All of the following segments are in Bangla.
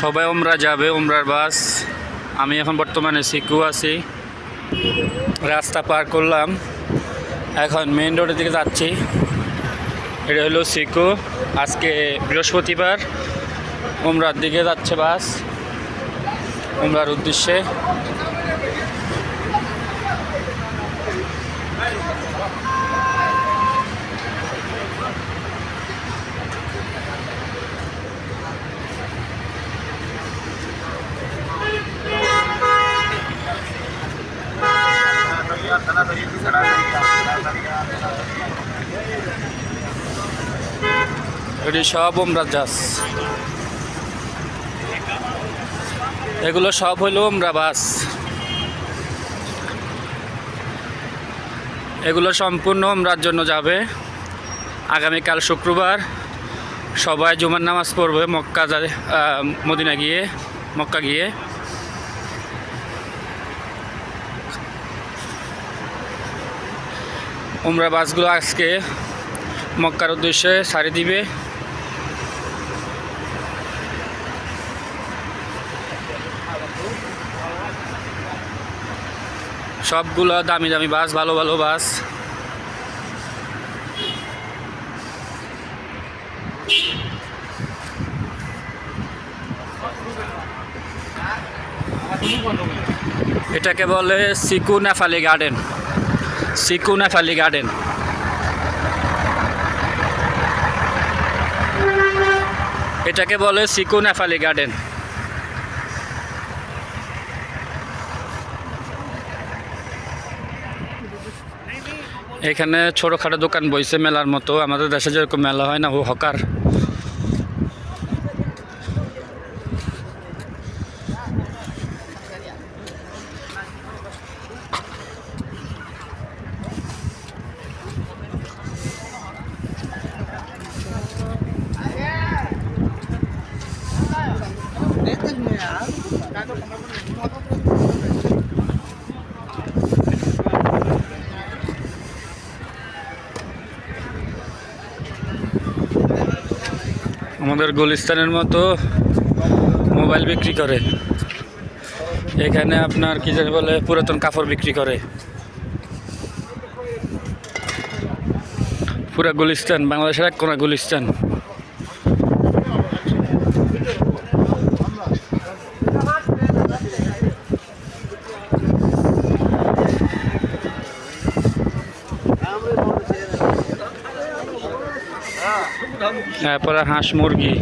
সবাই ওমরা যাবে ওমরার বাস। আমি এখন বর্তমানে সিকু আছি। রাস্তা পার করলাম। এখন মেন রোডের দিকে যাচ্ছি। এটা হলো সিকু। আজকে বৃহস্পতিবার। ওমরার দিকে যাচ্ছে বাস। ওমরার উদ্দেশ্যে। এটি সব ওমরা যাস এগুলো সব হইল ওমরা বাস। এগুলো সম্পূর্ণ ওমরার জন্য যাবে। আগামীকাল শুক্রবার সবাই জুমার নামাজ পড়বে মক্কা মদিনা গিয়ে, মক্কা গিয়ে। উমরা বাসগুলো আজকে মক্কার উদ্দেশ্যে সারি দিবে। সবগুলো দামি দামি বাস, ভালো ভালো বাস। এটাকে বলে সিকু নেফালি গার্ডেন। সিকু নেফালি গার্ডেন। এটাকে বলে সিকু নেফালি গার্ডেন। এখানে ছোটোখাটো দোকান বইছে, মেলার মতো। আমাদের দেশে যেরকম মেলা হয় না, ও হকার। আমাদের গুলিস্তানের মতো মোবাইল বিক্রি করে। এখানে আপনার কি জানি বলে, পুরাতন কাপড় বিক্রি করে। পুরা গুলিস্তান, বাংলাদেশের এক কোনা গুলিস্তান। তারপরে হাঁস মুরগি।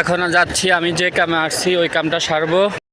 এখন যাচ্ছি আমি যে কামে আসছি ওই কামটা সারবো।